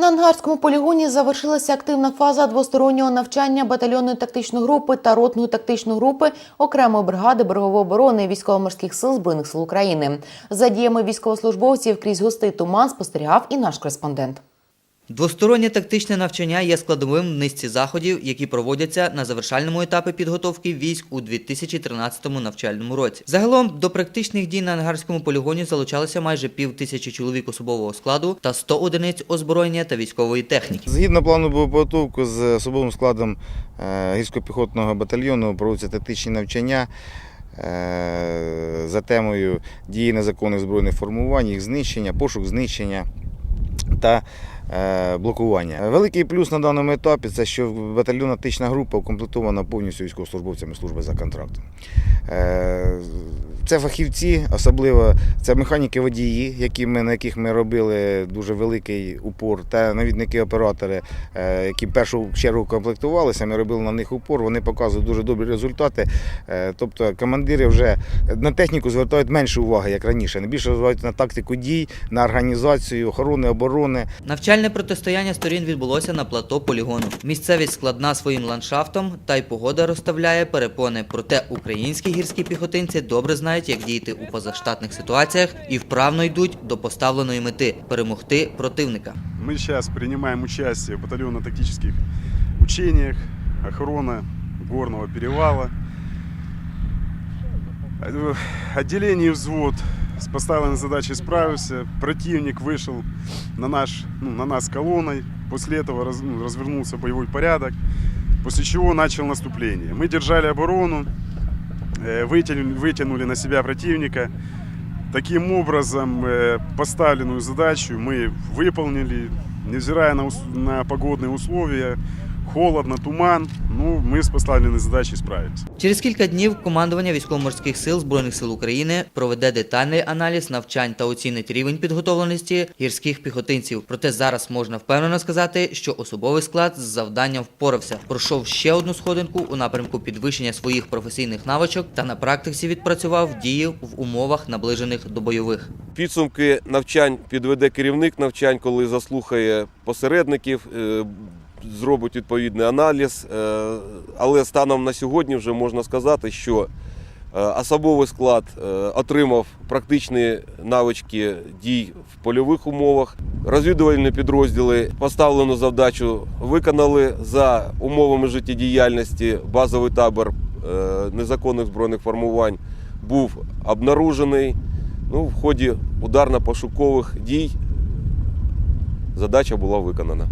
На ангарському полігоні завершилася активна фаза двостороннього навчання батальйонної тактичної групи та ротної тактичної групи окремої бригади берегової оборони військово-морських сил збройних сил України. За діями військовослужбовців крізь густий туман спостерігав і наш кореспондент. Двостороннє тактичне навчання є складовим в низці заходів, які проводяться на завершальному етапі підготовки військ у 2013 навчальному році. Загалом до практичних дій на ангарському полігоні залучалося майже пів тисячі чоловік особового складу та 100 одиниць озброєння та військової техніки. Згідно плану боєподготовки з особовим складом е, гірсько-піхотного батальйону проводяться тактичні навчання е, за темою дії незаконних збройних формувань, їх знищення, пошук знищення та блокування. Великий плюс на даному етапі це що батальйонна тактична група укомплектована повністю військовослужбовцями служби за контрактом. Е, Це фахівці, особливо це механіки водії, які ми, на яких ми робили дуже великий упор, та навідники оператори, е, які в першу чергу комплектувалися, ми робили на них упор, вони показують дуже добрі результати. Е, Тобто командири вже на техніку звертають менше уваги, як раніше. Більше звертають на тактику дій, на організацію, охорони, оборони. Навчальне протистояння сторін відбулося на плато полігону. Місцевість складна своїм ландшафтом, та й погода розставляє перепони. Проте українські гірські піхотинці добре знають, як діяти у позаштатних ситуаціях і вправно йдуть до поставленої мети перемогти противника. Мы сейчас принимаем участие в батальонно-тактических учениях, охрана горного перевала. Э, Отделение и взвод с поставленной задачей справился. Противник вышел на, наш, ну, на нас колонной. После этого раз- ну, развернулся боевой порядок, после чего начал наступление. Мы держали оборону, э, вытянули, на себя противника. Таким образом, э, поставленную задачу мы выполнили, невзирая на, на погодные условия, холодно, туман, ну, мы с поставленной задачей справились. Через кілька днів командування військово-морських сил Збройних сил України проведе детальний аналіз навчань та оцінить рівень підготовленості гірських піхотинців. Проте зараз можна впевнено сказати, що особовий склад з завданням впорався, пройшов ще одну сходинку у напрямку підвищення своїх професійних навичок та на практиці відпрацював дії в умовах наближених до бойових. Підсумки навчань підведе керівник навчань, коли заслухає посередників, е, зробить відповідний аналіз. Е, Але станом на сьогодні вже можна сказати, що е, особовий склад е, отримав практичні навички дій в польових умовах. Розвідувальні підрозділи поставлену завдачу виконали за умовами життєдіяльності. Базовий табор незаконних збройних формувань був обнаружений. Ну, в ході ударно-пошукових дій задача була виконана.